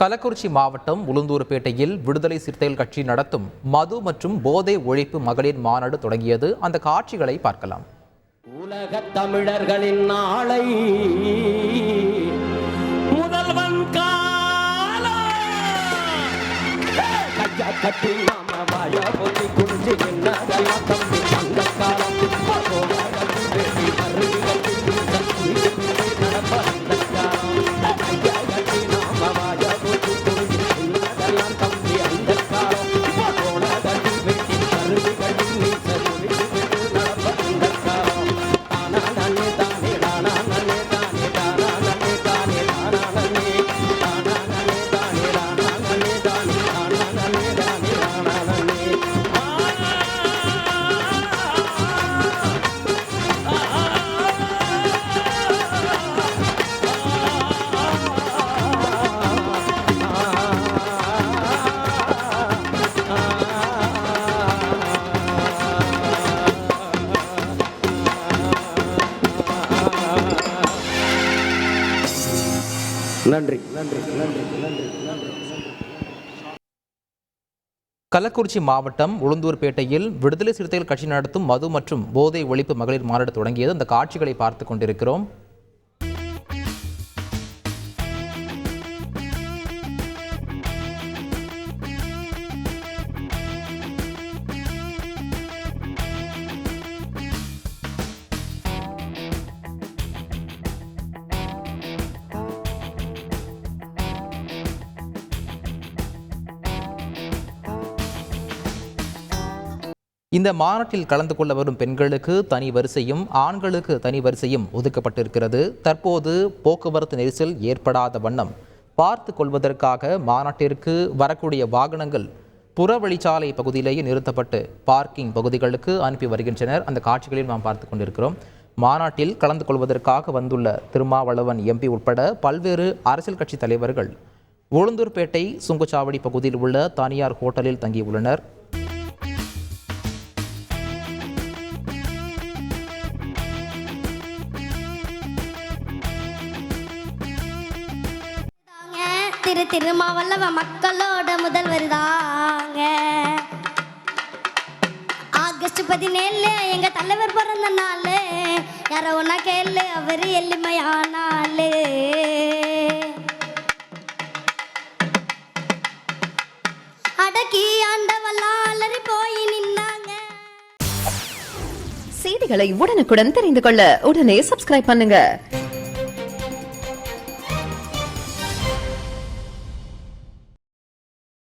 கள்ளக்குறிச்சி மாவட்டம் உளுந்தூர்பேட்டையில் விடுதலை சிறுத்தைகள் கட்சி நடத்தும் மது மற்றும் போதை ஒழிப்பு மகளிர் மாநாடு தொடங்கியது. அந்த காட்சிகளை பார்க்கலாம். உலக தமிழர்களின் நாளை முதல்வன் காலா! நன்றி. நன்றி நன்றி நன்றி கள்ளக்குறிச்சி மாவட்டம் உளுந்தூர்பேட்டையில் விடுதலை சிறுத்தைகள் கட்சி நடத்தும் மது மற்றும் போதை ஒழிப்பு மகளிர் மாநாடு தொடங்கியது. அந்த காட்சிகளை பார்த்து கொண்டிருக்கிறோம். இந்த மாநாட்டில் கலந்து கொள்ள வரும் பெண்களுக்கு தனி வரிசையும் ஆண்களுக்கு தனி வரிசையும் ஒதுக்கப்பட்டிருக்கிறது. தற்போது போக்குவரத்து நெரிசல் ஏற்படாத வண்ணம். பார்த்து கொள்வதற்காக மாநாட்டிற்கு வரக்கூடிய வாகனங்கள் புறவழிச்சாலை பகுதியிலேயே நிறுத்தப்பட்டு பார்க்கிங் பகுதிகளுக்கு அனுப்பி வருகின்றனர். அந்த காட்சிகளில் நாம் பார்த்து கொண்டிருக்கிறோம். மாநாட்டில் கலந்து கொள்வதற்காக வந்துள்ள திருமாவளவன் எம்பி உட்பட பல்வேறு அரசியல் கட்சி தலைவர்கள் உளுந்தூர்பேட்டை சுங்குச்சாவடி பகுதியில் உள்ள தனியார் ஹோட்டலில் தங்கியுள்ளனர். திரு திருமாவல்லவ மக்களோட முதல்வர் தாங்க. ஆகஸ்ட் பதினேழு எங்க தலைவர் பிறந்த நாள். யாரோ ஒன்னா கேளு அவர் எளிமையானாலு அடக்கி ஆண்டவெல்லாம் போய் நின்னாங்க. செய்திகளை உடனுக்குடன் தெரிந்து கொள்ள உடனே சப்ஸ்கிரைப் பண்ணுங்க.